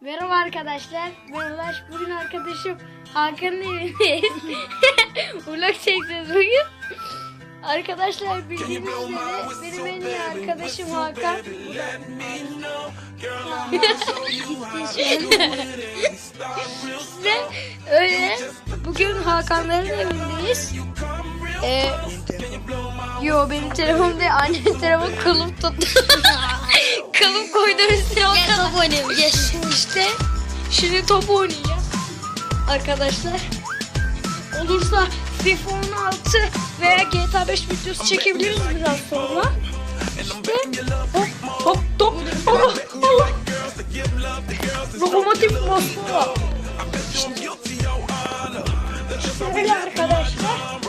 Merhaba arkadaşlar. Ben Ulaş. Bugün arkadaşım Hakan'ın evindeyiz. Vlog çekeceğiz bugün. Arkadaşlar bildiğiniz üzere benim en iyi arkadaşım Hakan. Ve öyle bugün Hakanların evindeyiz. Ee, yo benim telefonum değil annemin telefonu kılıf tuttu. kılıf koydum üstüne o Gel kadar. top oynayalım gel. Şimdi top oynayacağız. Arkadaşlar. Olursa FIFA 16 veya GTA 5 videosu çekebiliriz biraz sonra. İşte hop hop top. Allah Allah. Lokomotif Moskova. İşte öyle arkadaşlar.